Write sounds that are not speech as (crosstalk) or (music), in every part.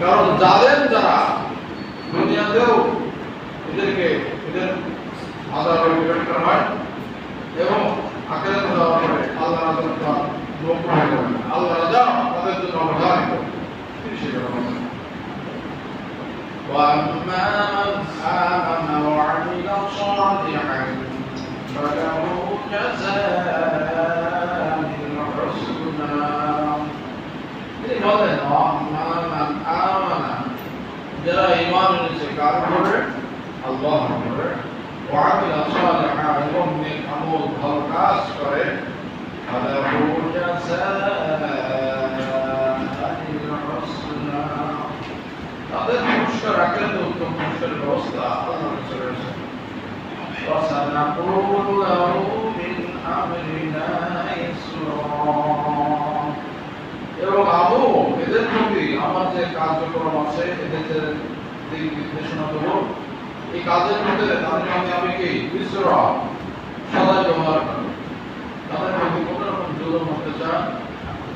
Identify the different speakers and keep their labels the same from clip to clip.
Speaker 1: কারণ জালেম যারা দুনিয়াতেও এদেরকে এদের আদালত বিবেক করা হয় এবং আখেরাতে দেওয়া হয় আল্লাহ আদালত লোক হয়ে যাবে আল্লাহ রাজা তাদের জন্য অবধারিত তিনি সেটা বলেন
Speaker 2: وأما من آمن وعمل صالحا فله جزاء الحسنى
Speaker 1: তিনি বলেন "ওয়াম্মা মান আমানা", যারা ঈমান এনেছে কার উপরে আল্লাহর উপরে ওয়ামিল সালিহা এবং নেক আমল ভালো কাজ করে ফালাহু জাযাআল হুসনা তাদের পুরস্কার আখেরাতে উত্তম পুরস্কারের ব্যবস্থা আল্লাহ রসুল রয়েছে
Speaker 2: وسنقول له من أمرنا يسرا
Speaker 1: এবং আবু, এদের প্রতি আমার যে কার্যক্রম আছে, এদের যে দিক নির্দেশনা নির্দেশনাগুলো এই কাজের মধ্যে তাদের আমি আমি কি বিশ্বরা সদায় ব্যবহার করি তাদের প্রতি কোনো রকম জোর হতে চান,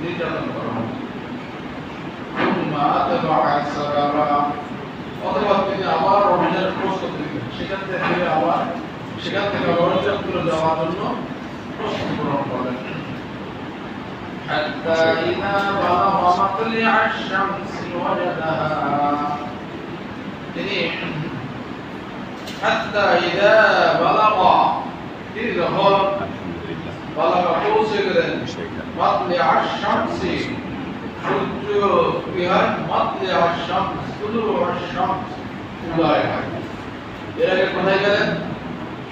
Speaker 1: নির্যাতন করা হবে। অথবা তিনি আবার অভিযান প্রস্তুতি সেখান থেকে আবার, সেখান থেকে অভিযান করে দেওয়ার জন্য প্রস্তুতি গ্রহণ করেন।
Speaker 2: حتى إذا بلغ مطلع الشمس وجدها
Speaker 1: তিনি حتى إذا بلغ তিনি যখন বালাগা পৌঁছে গেলেন মাতলে আশামস সূর্য কি হয় মাতলে আশামস তুলু আশামস উদয় হয় এর আগে কোথায় গেলেন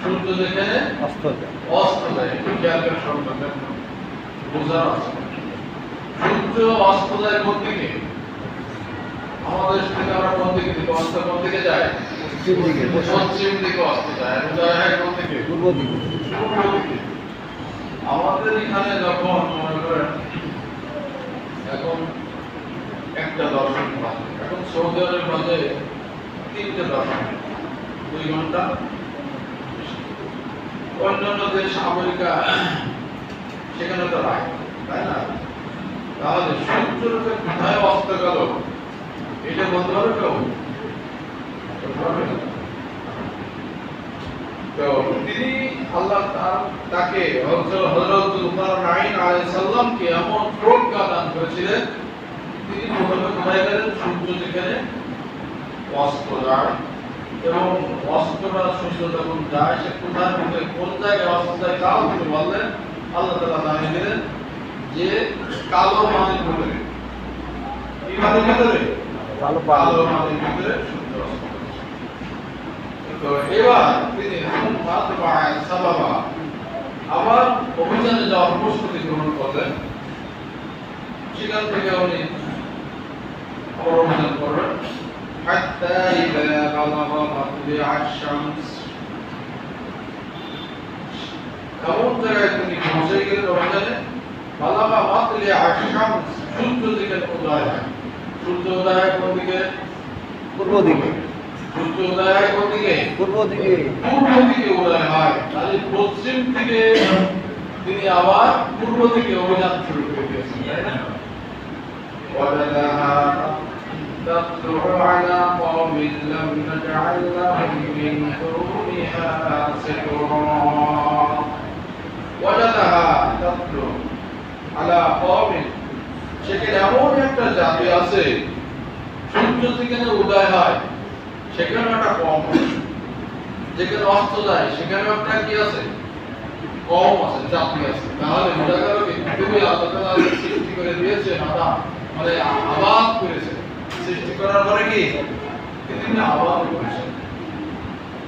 Speaker 1: সূর্য যেখানে
Speaker 3: অস্ত যায়
Speaker 1: অস্ত যায় একটু খেয়াল করে শুনবেন বোঝার আছে সূর্য অস্ত যায় কোন দিকে? আমাদের থেকে আমরা কোন দিকে দিকে অস্ত কোন দিকে যায়?
Speaker 3: পশ্চিম দিকে
Speaker 1: পশ্চিম। দিকে অস্ত যায়। উদয় হয় কোন দিকে?
Speaker 3: পূর্ব দিকে।
Speaker 1: আমাদের এখানে যখন মনে করেন এখন একটা দর্শন এখন সৌদি আরবের বাজে তিনটে দর্শন দুই ঘণ্টা অন্যান্য দেশ আমেরিকা সেখানে তো রায় তাই না? তাহলে সূর্যকে কোথায় অস্ত গেল এটা বলতে পারবে কেউ? তো তিনি আল্লাহ তাকে হযরত যুলকারনাইন আলাইহিস সালামকে এমন প্রজ্ঞা দান করেছিলেন তিনি প্রথমে কোথায় গেলেন সূর্য যেখানে অস্ত যায় এবং অস্ত্রটা সূর্য যখন যায়, সে কোথার মধ্যে কোন জায়গায় অস্ত যায় তাও তিনি বললেন, আল্লাহ তাআলা জানিয়ে দিলেন যে কালো পানির ভিতরে কি পানির ভিতরে
Speaker 3: ভালো
Speaker 1: কালো
Speaker 3: পালো
Speaker 1: পানির ভিতরে সূর্য অস্ত যাচ্ছে। তো এবার তিনি মাতবায় সাবাবা আবার অভিযানে যাওয়ার প্রস্তুতি গ্রহণ করলেন সেখান থেকে উনি আবার অভিযান করবেন حتى إذا بلغ مطلع الشمس এমন জায়গায় তিনি পৌঁছে গেলেন অভিযানে বালাবা মাতলে আশামস সূর্য দিকে উদয় হয় সূর্য উদয় হয় কোন দিকে
Speaker 3: পূর্ব দিকে
Speaker 1: সূর্য উদয় হয় কোন দিকে
Speaker 3: পূর্ব দিকে
Speaker 1: পূর্ব দিকে উদয় হয় তাহলে পশ্চিম থেকে তিনি আবার পূর্ব দিকে অভিযান শুরু করে দিয়েছেন তাই না وجدها تطلع على قوم لم نجعل لهم من دونها سترا وجدها تطلع আলা কওমিন সেখানে এমন একটা জাতি আছে, সূর্য যেখানে উদয় হয় সেখানে একটা কম যেখানে অস্ত যায় সেখানে একটা কি আছে? কম আছে, জাতি আছে। তাহলে বোঝা গেল কি? তুমি আল্লাহ সৃষ্টি করে দিয়েছেন আদা মানে আবাদ করেছেন সৃষ্টি করার পরে কি? তিনি আবাদ করেছেন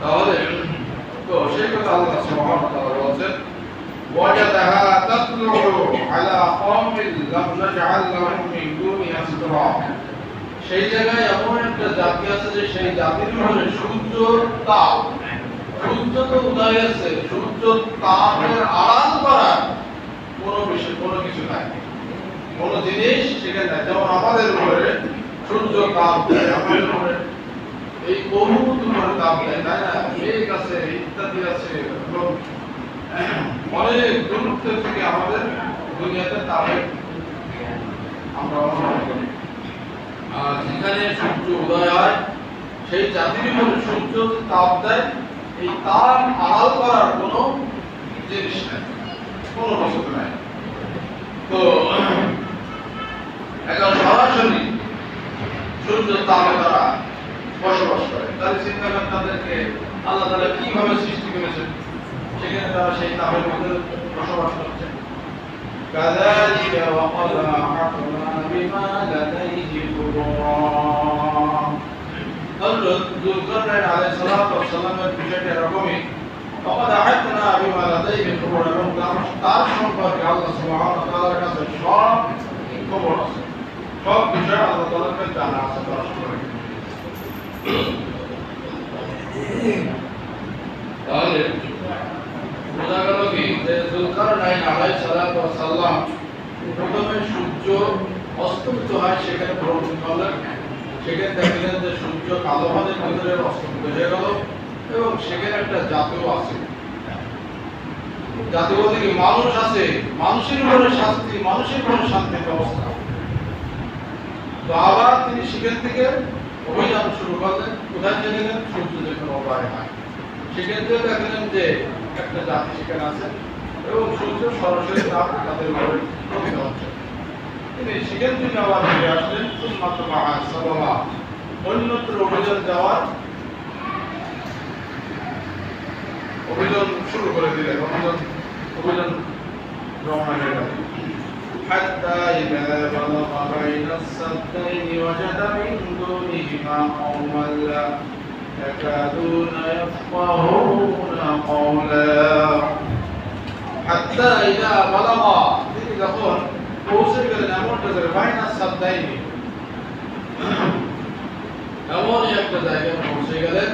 Speaker 1: তাহলে, তো সেই কথা আল্লাহ সুবহানাহু ওয়া তাআলা বলেছেন وجدها تطلع على قوم لم نجعل لهم من دونها سترا সেই জায়গায় এমন একটা জাতি আছে যে সেই জাতির হলো সূর্য তাপ সূর্য তো উদয় আছে সূর্য তাপের আড়াল করার কোনো বিষয় কোনো কিছু নাই কোনো জিনিস সেখানে নাই যেমন আমাদের উপরে সূর্য তাপ দেয় আমাদের উপরে এই বহু উপরে তাপ দেয় তাই না মেঘ আছে ইত্যাদি আছে এবং অনেক যেখানে সূর্য উদয় হয়, সেই জাতির উপরে সূর্য তাপ দেয়, এই তাপ আড়াল করার কোনো জিনিস নাই, কোনো বস্তু নাই। তো, এখন সরাসরি সূর্য তাপে তারা বসবাস করে। তাহলে চিন্তা করেন তাদেরকে আল্লাহ তাআলা কীভাবে সৃষ্টি করেছেন? সেখানে তারা সেই তাপের মধ্যে বসবাস করছে
Speaker 2: كذلك وقد أحطنا بما لديه خبرا
Speaker 1: হযরত যুলকারনাইন আলাইহিস সালাতু ওয়াস সালামের বিষয়টা এরকমই وقد أحطنا بما لديه خبرا এবং তার- তার সম্পর্কে আল্লাহ সুবহানাহু ওয়া তাআলার কাছে সব খবর আছে সব বিষয় আল্লাহ তাআলার কাছে জানা আছে তার সম্পর্কে তাহলে বোঝা গেল কি যে যুলকারনাইন আলাইহিস সালাতু ওয়াস সালাম প্রথমে সূর্য অস্তমিত হয় সেখানে ভ্রমণ করলেন সেখানে দেখলেন যে সূর্য কালো ভাদের ভিতরে অস্তমিত হয়ে গেল এবং সেখানে একটা জাতিও আছে জাতি বলতে কি মানুষ আছে মানুষের উপরে শাস্তি মানুষের উপরে শান্তির ব্যবস্থা তো আবার তিনি সেখান থেকে অভিযান শুরু করলেন কোথায় চলে গেলেন সূর্য যখন অবায় হয় থেকে দেখলেন যে একটা জাতি সেখানে আছে এবং সূর্য সরাসরি তাপ তাদের উপরে পতিত হচ্ছে তিনি সেখান থেকে আবার ফিরে আসলেন সুন্নাত মাহাসাবাবা অন্যত্র অভিযান যাওয়ার অভিযান শুরু করে দিলেন অভিযান অভিযান রওনা হয়ে গেল
Speaker 2: حتى إذا بلغ بين السدين وجد من دونهما قوما لا يكادون يفقهون قولا
Speaker 1: হাত্তা ইদা বালাগা তিনি যখন পৌঁছে গেলেন এমন একটা জায়গায় বাইনা সাবদাইনি এমন একটা জায়গায় পৌঁছে গেলেন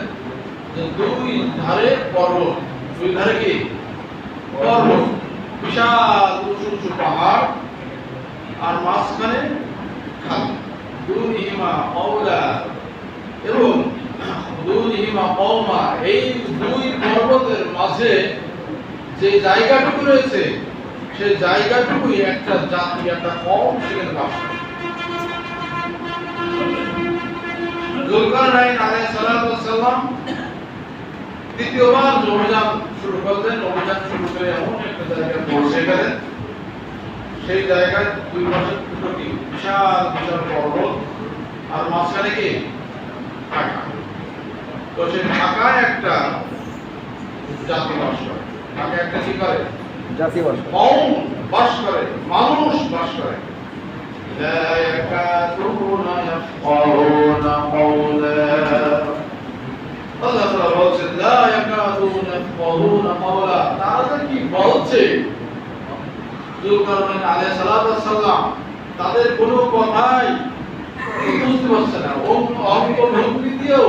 Speaker 1: যে দুই ধারে পর্বত দুই ধারে কি পর্বত বিশাল উঁচু উঁচু পাহাড় আর মাঝখানে খালি দুই হিমা অওলা এবং দুই এই দুই পর্বতের মাঝে যে জায়গাটুকু রয়েছে সেই জায়গাটুকুই একটা জাতি, একটা কম সেখানে বাস দ্বিতীয়বার অভিযান শুরু শুরু করে এমন সেই জায়গায় দুই বিশাল পর্বত। আর মাঝখানে কি? ফাঁকা তো সেই ফাঁকায় একটা জাতি বাস করে ফাঁকা একটা কি করে
Speaker 3: জাতি বাস
Speaker 1: কম বাস করে মানুষ বাস করে
Speaker 2: لا يكادون يفقهون قولا
Speaker 1: আল্লাহ তাআলা বলছেন লা ইয়াকাদুনা ইয়াফকাহুনা কাওলা তারা তো কি বলছে যুলকারনাইন আলাইহিস সালাতু ওয়াস সালাম তাদের কোনো কথাই বুঝতে পারছে না অঙ্ক অঙ্ক ভঙ্গি দিয়েও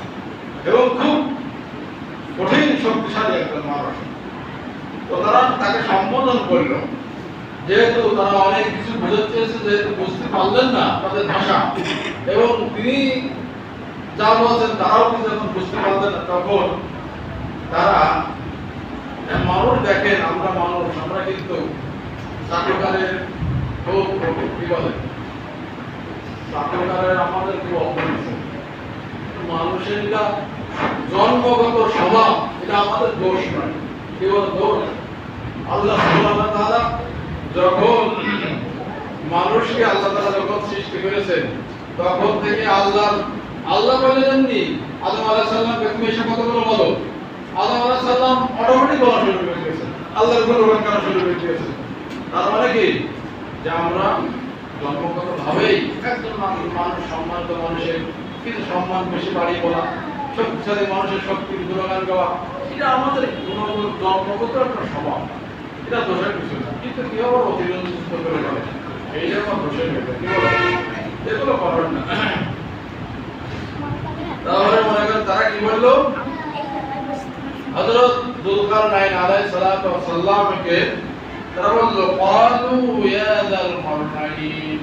Speaker 1: এবং খুব কঠিন শক্তিশালী একজন মানুষ। তো তারা তাকে সম্বোধন করল। যেহেতু তারা অনেক কিছু বুঝতে চেয়েছে, যেহেতু বুঝতে পারলেন না তাদের ভাষা, এবং তিনি যা বলছেন তারাও কিন্তু যখন বুঝতে পারলেন না। তখন তারা মানুষ দেখেন, আমরা মানুষ, আমরা কিন্তু চাকরকারের খুব কি বলে? চাকরকারের আমাদের খুব অপরিচিত মানুষের এটা জন্মগত স্বভাব, এটা আমাদের দোষ নয় কি বলে দোষ। আল্লাহ তাআলা যখন মানুষকে আল্লাহ তাআলা যখন সৃষ্টি করেছেন, তখন থেকে আল্লাহ আল্লাহ বলে আদম আলাইহিস সালামকে তুমি এসে কতগুলো বলো আদম আলাইহিস সালাম অটোমেটিক বলা শুরু করে দিয়েছেন আল্লাহর গুণগান করা শুরু করে দিয়েছেন তার মানে কি? যে আমরা জন্মগত ভাবেই মানুষ সম্মানিত মানুষের শক্তির সম্মান বেশি বাড়িয়ে বলা, শক্তিশালী মানুষের শক্তির গুণগান গাওয়া, এটা আমাদের জন্মগত একটা স্বভাব। এটা দোষের কিছু না, কিন্তু কেউ আবার অতিরঞ্জিত করে বলে। এই জন্য দোষের এগুলো করার না। তাহলে মনে করেন তারা কি বলল? হযরত দুলকার নাইন আলাইহিস সালাতু ওয়াস সালামকে তারা বলল, ক্বালু ইয়া যাল মারহাইন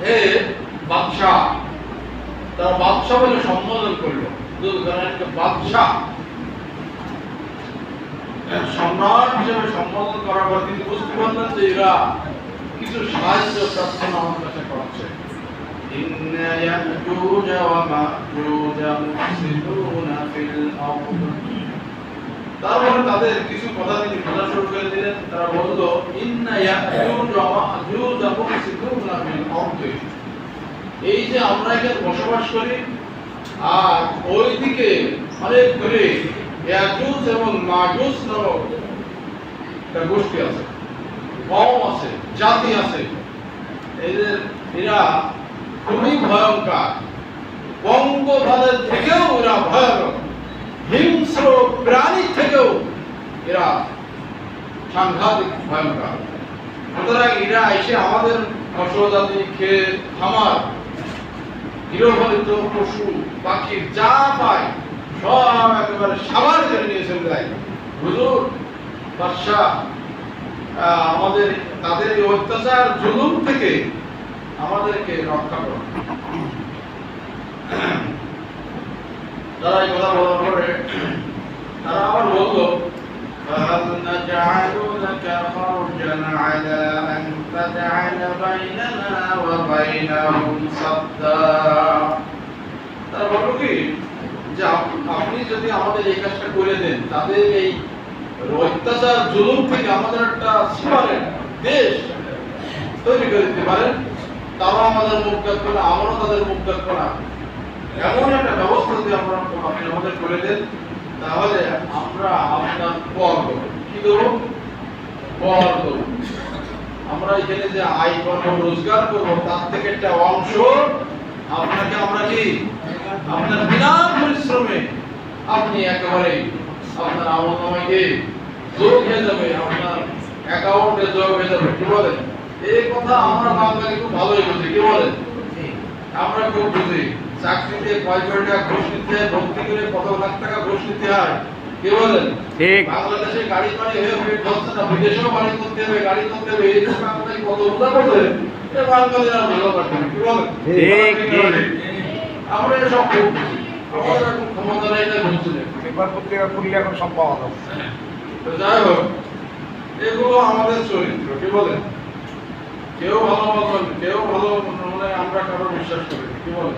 Speaker 1: হে বাদশাহ তারা বাদশাহ বলে সম্বোধন করলো দুলকারনাইনকে বাদশাহ সম্রাট হিসেবে সম্বোধন করার পর তিনি বুঝতে পারলেন যে এরা কিছু সাহায্য প্রার্থনা আমার কাছে করছে
Speaker 2: إن يأجوج ومأجوج مفسدون في الأرض
Speaker 1: তারপরে তাদের কিছু কথা তিনি বলা শুরু করে দিলেন। তারা বলল, ইন্না মা'জুজ মুফসিদুনা ফিল আরদি। এই যে আমরা এখানে বসবাস করি, আর ওইদিকে অনেক করে ইয়াজুজ এবং মাজুজ নামক গোষ্ঠী আছে কম আছে, জাতি আছে। এদের, এরা খুবই ভয়ঙ্কর। বঙ্গভালের থেকেও এরা ভয়ানক। হিংস্র প্রাণী থেকেও এরা সাংঘাতিক ভয়ঙ্কর। সুতরাং এরা এসে আমাদের ফসলজাতি ক্ষেত, খামার গৃহপালিত পশু, পাখি যা পায়, সব একেবারে সাবার করে নিয়ে চলে যায়। হুজুর, বাদশাহ আমাদের, তাদের এই অত্যাচার জুলুম থেকে আমাদেরকে রক্ষা করো। তারা এই কথা বলার পরে তারা আবার বলল
Speaker 2: فهل نجعل لك خرجا على أن تجعل بيننا وبينهم سدا
Speaker 1: তারা বললো কি যে আপ- আপনি যদি আমাদের এই কাজটা করে দেন তাদের এই অত্যাচার জুলুম থেকে আমাদের একটা সীমারের দেশ তৈরি করে দিতে পারেন তারাও আমাদের মুখ দেখবে না আমরাও তাদের মুখ দেখবো না এমন একটা ব্যবস্থা যদি আমরা আপনি আমাদের করে দেন তাহলে আমরা আপনার পর কি দেবো? পর আমরা এখানে যে আয় করব রোজগার করব তার থেকে একটা অংশ আপনাকে আমরা কি? আপনার বিনা পরিশ্রমে আপনি একেবারে আপনার আমল নামাকে যোগ হয়ে যাবে আপনার অ্যাকাউন্টে যোগ হয়ে যাবে। কি বলেন? এই কথা আমরা বাঙালি খুব ভালোই বুঝি কি বলেন? আমরা খুব বুঝি। চাকরিতে কয় কোটি টাকা ঘুষ নিতে ভর্তি করে কত লাখ টাকা ঘুষ নিতে হয়? কি বলেন?
Speaker 3: ঠিক।
Speaker 1: বাংলাদেশে গাড়ি বাড়ি হয়ে পেট না বিদেশেও বাড়ি করতে হবে গাড়ি করতে হবে এই দেশে কত উদা করবে এ বাঙালিরা ভালো পারবে না কি বলেন?
Speaker 3: ঠিক, ঠিক।
Speaker 1: আমরা এসব আমাদের এখন ক্ষমতা নেই তাই বুঝছি
Speaker 3: পেপার পত্রিকা খুললে এখন সব পাওয়া যাবে।
Speaker 1: তো যাই হোক এগুলো আমাদের চরিত্র কি বলেন? কেউ ভালো বলবেন কেউ ভালো মানে আমরা কারও বিশ্বাস করি কি বলেন?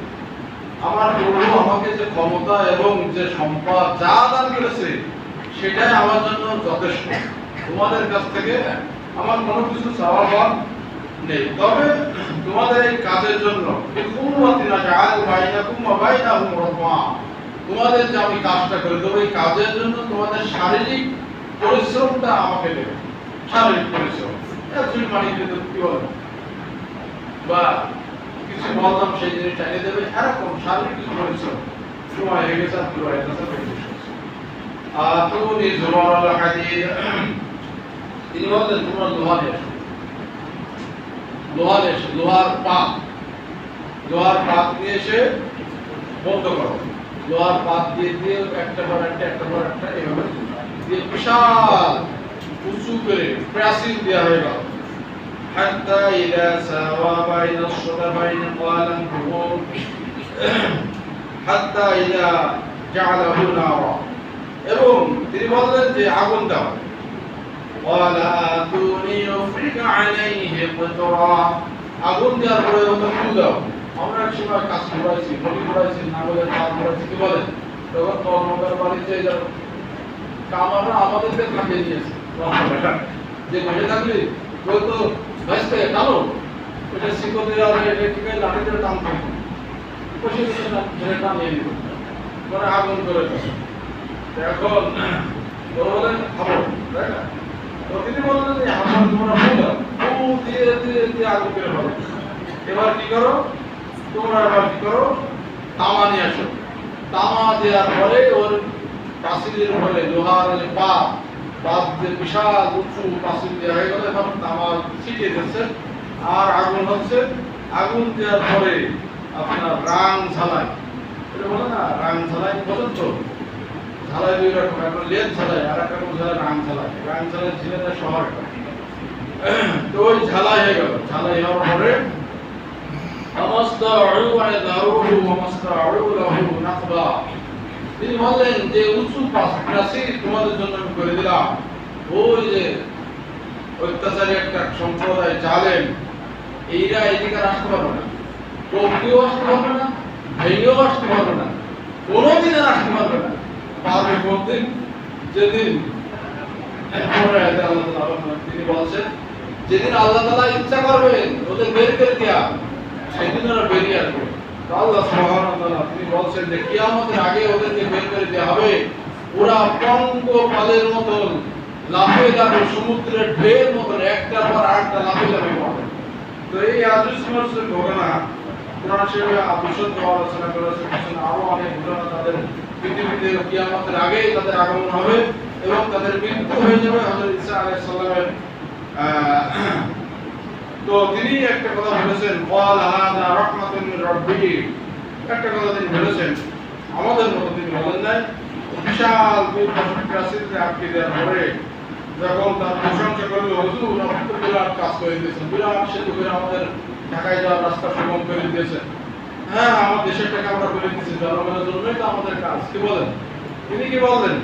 Speaker 1: আমার প্রভু আমাকে যে ক্ষমতা এবং যে সম্পদ যা দান করেছে, সেটাই আমার জন্য যথেষ্ট। তোমাদের কাছ থেকে আমার কোনো কিছু চাওয়া পাওয়া নেই। তবে তোমাদের এই কাজের জন্য তোমাদের যে আমি কাজটা করে দেবো, এই কাজের জন্য তোমাদের শারীরিক পরিশ্রমটা আমাকে দেবে। শারীরিক পরিশ্রম। মাটি কি বলে? বা কিছু বলতাম, সেই জিনিসটা এনে দেবে। এরকম শারীরিক পরিশ্রম। সময় হয়ে গেছে আর পুরো এটা আতুনি জুমার হাদিদ তিনি বললেন তোমরা লোহা নিয়ে এসো। লোহা নিয়ে এসো, লোহার পাত। লোহার পাত নিয়ে এসে বন্ধ করো। লোহার পাত দিয়ে দিয়ে একটা পর একটা একটা পর একটা এভাবে দিয়ে বিশাল উঁচু করে প্রাচীর দেওয়া হয়ে গেল।
Speaker 2: حتى إذا ساوى بين الصدفين قال انفقوا
Speaker 1: হাত্তা ইলা জাআলাহু নারা এবং তিনি বললেন যে আগুন দাও
Speaker 2: قال آتوني أفرغ عليه قطرا
Speaker 1: আগুন দেওয়ার পরে ওটা ফুল দাও আমরা এক সময় কাজ করাইছি নদী করাইছি নাগলের কাজ করাইছি কি বলেন তখন কর্মকার বাড়িতে যাও কামাররা আমাদেরকে থাকে নিয়েছে (laughs) যে বসে থাকলি কেউ তো ব্যস্ত টানো ওটা শিকড় দেওয়া এটা লাঠিতে টান থাকবে টান- ধরে টানিয়ে নিল মানে আগুন করে এখন তো বলেন খাব তাই না বললেন যে আমার তোমরা ফুল ফুল দিয়ে দিয়ে দিয়ে আগুন করে ফেলো এবার কি করো তোমরা এবার কি করো তামা নিয়ে আসো তামা দেওয়ার পরে ওর পাঁচিলের উপরে লোহার যে বিশাল উঁচু পাঁচিল দেওয়া গেল, এখন তামা ছিটিয়ে দিচ্ছে। আর আগুন হচ্ছে, আগুন দেওয়ার পরে আপনার রাং ঝালাই। এটা বলে না, রাং ঝালাই পর্যন্ত ঝালাই দুই রকম, একটা লেদ ঝালাই আর একটা রকম ঝালাই, রাং ঝালাই। রাং ঝালাই ছিলেন শহর। তো ওই ঝালাই হয়ে গেল। ঝালাই হওয়ার পরে আমাস্তাউ আয়দারুহু ওয়ামাস্তাউ লাহু নাকবা। তিনি বললেন যে, উঁচু প্রাচীর তোমাদের জন্য আমি করে দিলাম। ওই যে অত্যাচারী একটা সম্প্রদায় জালেম এইরা এদিকে আসতে পারবে না। টপকেও আসতে পারবে না ভেঙেও আসতে পারবে না কোনোদিন আর আসতে পারবে না। পারবে কোনদিন? যেদিন তিনি বলছেন, যেদিন আল্লাহ তাআলা ইচ্ছা করবেন, ওদের বের করে দেয়া, সেদিন ওরা বেরিয়ে আসবে। আল্লাহ আগে তাদের আগমন হবে এবং তাদের মৃত্যু হয়ে যাবে হযরত ঈসা আলাইহিস সালামের তো তিনি একটা কথা বলেছেন একটা কথা তিনি বলেছেন, আমাদের মতো তিনি বলেন নাই। বিশাল দেওয়ার যখন তার প্রশংসা করল বিরাট কাজ করে দিয়েছেন। বিরাট সেতু করে আমাদের ঢাকায় যাওয়ার রাস্তা সুগম করে দিয়েছেন। হ্যাঁ আমার দেশের টাকা আমরা করে দিয়েছি, জনগণের জন্যই তো আমাদের কাজ। কি বলেন? তিনি কি বললেন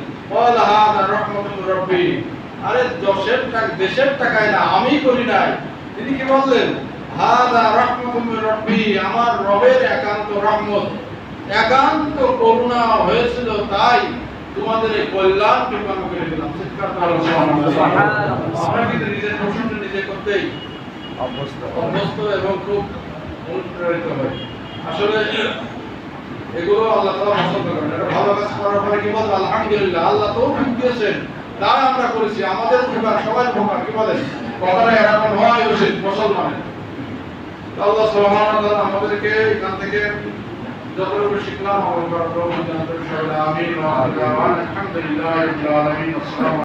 Speaker 1: আরে দশের টাকা দেশের টাকায় না, আমি করি নাই। তিনি কি বললেন? হাদা রাহমাতুন মির রাব্বি আমার রবের একান্ত রহমত। একান্ত করুণা হয়েছিল তাই তোমাদের এই কল্যাণ কৃপা করে দিলাম। চিৎকার করে। আমরা কিন্তু নিজের প্রশংসা নিজে করতেই
Speaker 3: অভ্যস্ত।
Speaker 1: অভ্যস্ত এবং খুব অনুপ্রাণিত হই। আসলে এগুলো আল্লাহ তাআলা পছন্দ করেন এটা ভালো কাজ করার পরে কি বলব? আলহামদুলিল্লাহ, আল্লাহ তো দিয়েছেন। তাই আমরা করেছি। আমাদের উপকার সবার উপকার কি বলেন? কথাটা এরকম হওয়াই উচিত মুসলমানের। তো আল্লাহ সুবহানাহু ওয়া তাআলা আমাদেরকে এখান থেকে যতটুকু শিখলাম আমার উপর প্রভু জানতে সবাই আমিন ওয়া আলহামদুলিল্লাহ রাব্বিল আলামিন। আসসালামু